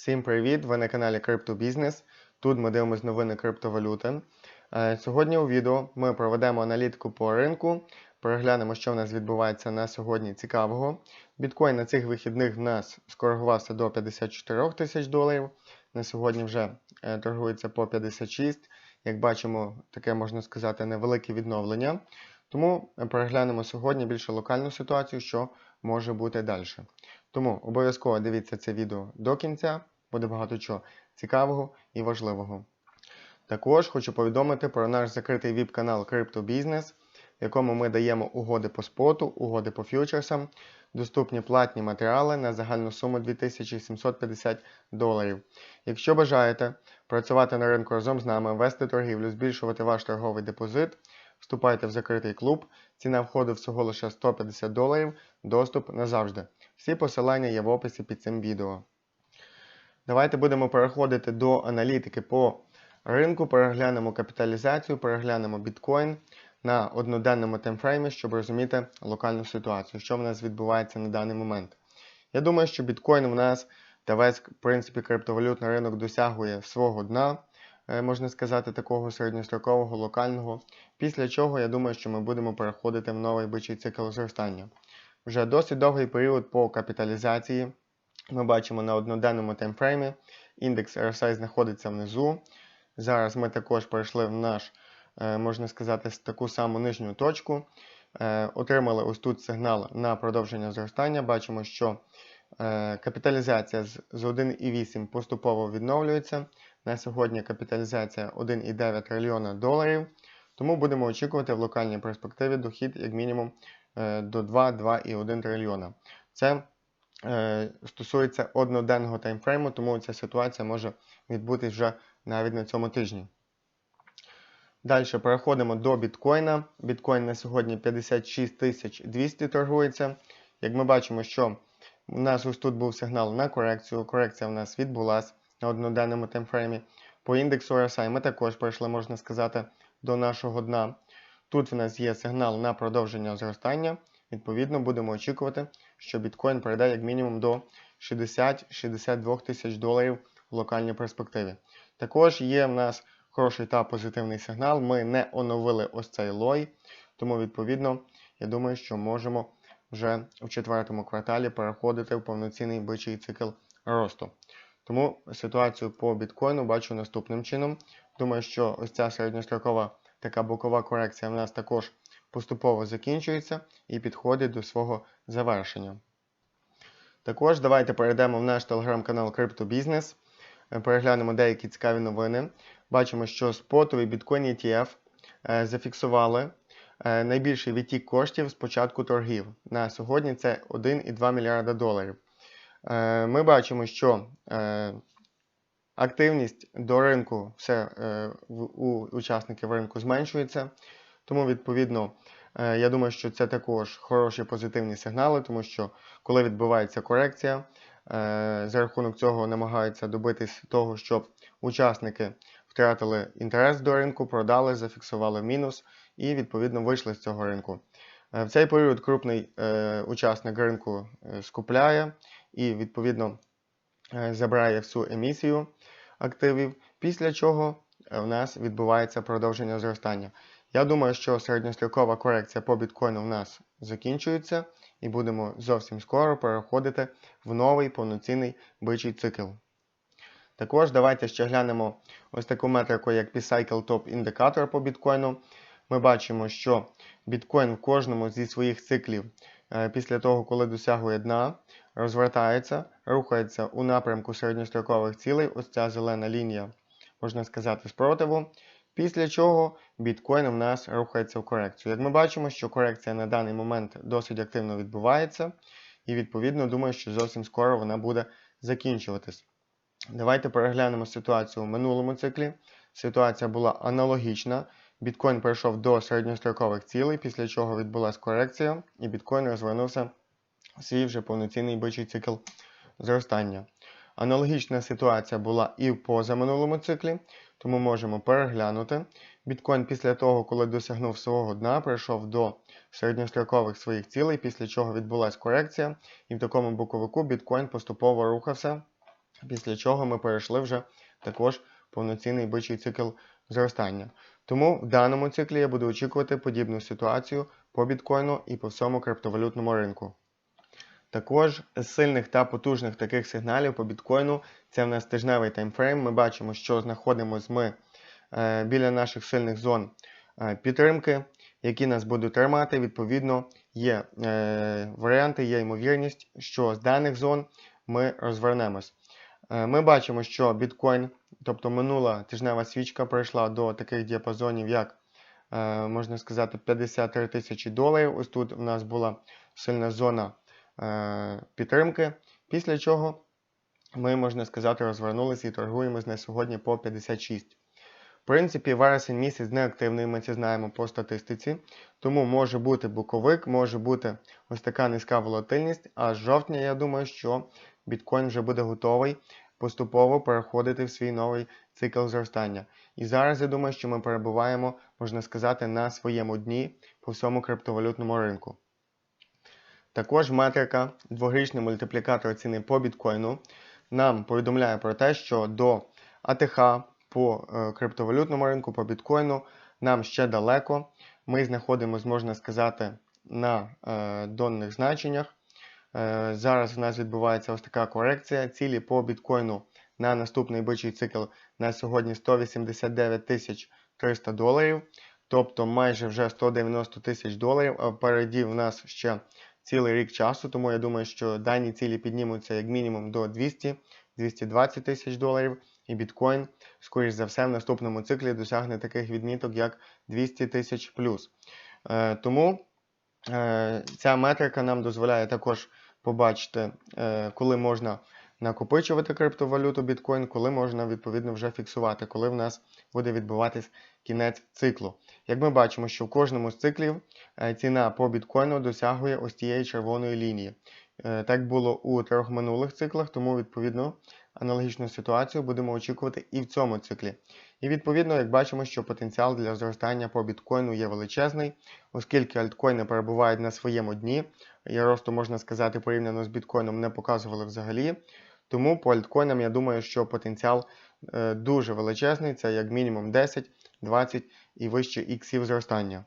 Всім привіт! Ви на каналі Криптобізнес. Тут ми дивимося новини криптовалюти. Е, Сьогодні у відео ми проведемо аналітику по ринку, переглянемо, що в нас відбувається на сьогодні цікавого. Біткоін на цих вихідних в нас скоригувався до 54 тисяч доларів. На сьогодні вже е, торгується по 56. Як бачимо, таке можна сказати невелике відновлення. Тому переглянемо сьогодні більше локальну ситуацію, що може бути далі. Тому обов'язково дивіться це відео до кінця, буде багато чого цікавого і важливого. Також хочу повідомити про наш закритий віп-канал CryptoBusiness, в якому ми даємо угоди по споту, угоди по фьючерсам, доступні платні матеріали на загальну суму 2750 доларів. Якщо бажаєте працювати на ринку разом з нами, вести торгівлю, збільшувати ваш торговий депозит, вступайте в закритий клуб. Ціна входу всього лише 150 доларів, доступ назавжди. Всі посилання є в описі під цим відео. Давайте будемо переходити до аналітики по ринку, переглянемо капіталізацію, переглянемо біткоін на одноденному таймфреймі, щоб розуміти локальну ситуацію, що в нас відбувається на даний момент. Я думаю, що біткоін в нас та весь, в принципі, криптовалютний ринок досягує свого дна, можна сказати, такого середньострокового, локального. Після чого я думаю, що ми будемо переходити в новий бичий цикл зростання. Вже досить довгий період по капіталізації. Ми бачимо на одноденному таймфреймі. Індекс RSI знаходиться внизу. Зараз ми також перейшли в наш, е, можна сказати, таку саму нижню точку. Е, Отримали ось тут сигнал на продовження зростання. Бачимо, що е, капіталізація з 1,8 поступово відновлюється. На сьогодні капіталізація 1,9 трильйона доларів. Тому будемо очікувати в локальній перспективі дохід як мінімум до 2-2,1 трильйона. Це е, стосується одноденного таймфрейму, тому ця ситуація може відбутися вже навіть на цьому тижні. Далі переходимо до біткоїна. Біткоін на сьогодні 56 200 торгується. Як ми бачимо, що у нас ось тут був сигнал на корекцію. Корекція в нас відбулася на одноденному таймфреймі. По індексу RSI ми також прийшли, можна сказати, до нашого дна. Тут в нас є сигнал на продовження зростання. Відповідно, будемо очікувати, що біткоін перейде як мінімум до 60-62 тисяч доларів в локальній перспективі. Також є в нас хороший та позитивний сигнал. Ми не оновили ось цей лой, тому, відповідно, я думаю, що можемо вже у четвертому кварталі переходити в повноцінний бичий цикл росту. Тому ситуацію по біткоїну бачу наступним чином. Думаю, що ось ця середньострокова така бокова корекція в нас також поступово закінчується і підходить до свого завершення. Також давайте перейдемо в наш телеграм-канал CryptoBusiness, переглянемо деякі цікаві новини. Бачимо, що спотовий біткоін ETF е, зафіксували е, найбільший відтік коштів з початку торгів. На сьогодні це 1,2 мільярда доларів. Е, ми бачимо, що активність до ринку все у учасників ринку зменшується. Тому, відповідно, я думаю, що це також хороші позитивні сигнали, тому що коли відбувається корекція, за рахунок цього намагаються добитись того, щоб учасники втратили інтерес до ринку, продали, зафіксували мінус і, відповідно, вийшли з цього ринку. В цей період крупний е, учасник ринку скупляє і, відповідно, забирає всю емісію активів, після чого в нас відбувається продовження зростання. Я думаю, що середньострокова корекція по біткоїну в нас закінчується, і будемо зовсім скоро переходити в новий повноцінний бичий цикл. Також давайте ще глянемо ось таку метрику, як P-Cycle Top індикатор по біткоїну. Ми бачимо, що біткоін в кожному зі своїх циклів після того, коли досягує дна, розвертається, рухається у напрямку середньострокових цілей. Ось ця зелена лінія, можна сказати, спротиву. Після чого біткоін в нас рухається в корекцію. Як ми бачимо, що корекція на даний момент досить активно відбувається, і, відповідно, думаю, що зовсім скоро вона буде закінчуватись. Давайте переглянемо ситуацію в минулому циклі. Ситуація була аналогічна. Біткоін перейшов до середньострокових цілей, після чого відбулася корекція, і біткоін розвернувся свій вже повноцінний бичий цикл зростання. Аналогічна ситуація була і в позаминулому циклі, тому можемо переглянути. Біткоін після того, коли досягнув свого дна, прийшов до середньострокових своїх цілей, після чого відбулася корекція, і в такому боковику біткоін поступово рухався після чого ми перейшли вже також повноцінний бичий цикл зростання. Тому в даному циклі я буду очікувати подібну ситуацію по біткоїну і по всьому криптовалютному ринку. Також з сильних та потужних таких сигналів по біткоїну це в нас тижневий таймфрейм. Ми бачимо, що знаходимося ми е, біля наших сильних зон е, підтримки, які нас будуть тримати. Відповідно, є е, варіанти, є ймовірність, що з даних зон ми розвернемось. Ми бачимо, що біткоін, тобто минула тижнева свічка, прийшла до таких діапазонів, як можна сказати, 53 тисячі доларів. Ось тут у нас була сильна зона підтримки, після чого ми, можна сказати, розвернулися і торгуємось на сьогодні по 56. В принципі, вересень місяць неактивний, ми це знаємо по статистиці. Тому може бути буковик, може бути ось така низька волатильність. А з жовтня, я думаю, що біткоін вже буде готовий поступово переходити в свій новий цикл зростання. І зараз я думаю, що ми перебуваємо, можна сказати, на своєму дні по всьому криптовалютному ринку. Також метрика, дворічний мультиплікатор ціни по біткоїну, нам повідомляє про те, що до АТХ по е, криптовалютному ринку, по біткоїну нам ще далеко. Ми знаходимося, можна сказати, на е, донних значеннях. Е, зараз у нас відбувається ось така корекція. Цілі по біткоїну на наступний бичий цикл на сьогодні 189 тисяч 300 доларів, тобто майже вже 190 тисяч доларів. А впереді в нас ще цілий рік часу, тому я думаю, що дані цілі піднімуться як мінімум до 200-220 тисяч доларів. І біткоін, скоріш за все, в наступному циклі досягне таких відміток, як 200 тисяч плюс. Е, тому е, ця метрика нам дозволяє також побачити, е, коли можна накопичувати криптовалюту біткоін, коли можна відповідно вже фіксувати, коли в нас буде відбуватись кінець циклу. Як ми бачимо, що в кожному з циклів е, ціна по біткоїну досягує ось тієї червоної лінії. Е, Так було у трьох минулих циклах, тому відповідно аналогічну ситуацію будемо очікувати і в цьому циклі. І відповідно, як бачимо, що потенціал для зростання по біткоїну є величезний, оскільки альткоїни перебувають на своєму дні, і росту, можна сказати, порівняно з біткоїном не показували взагалі. Тому по альткоїнам я думаю, що потенціал е, дуже величезний, це як мінімум 10, 20 і вище іксів зростання.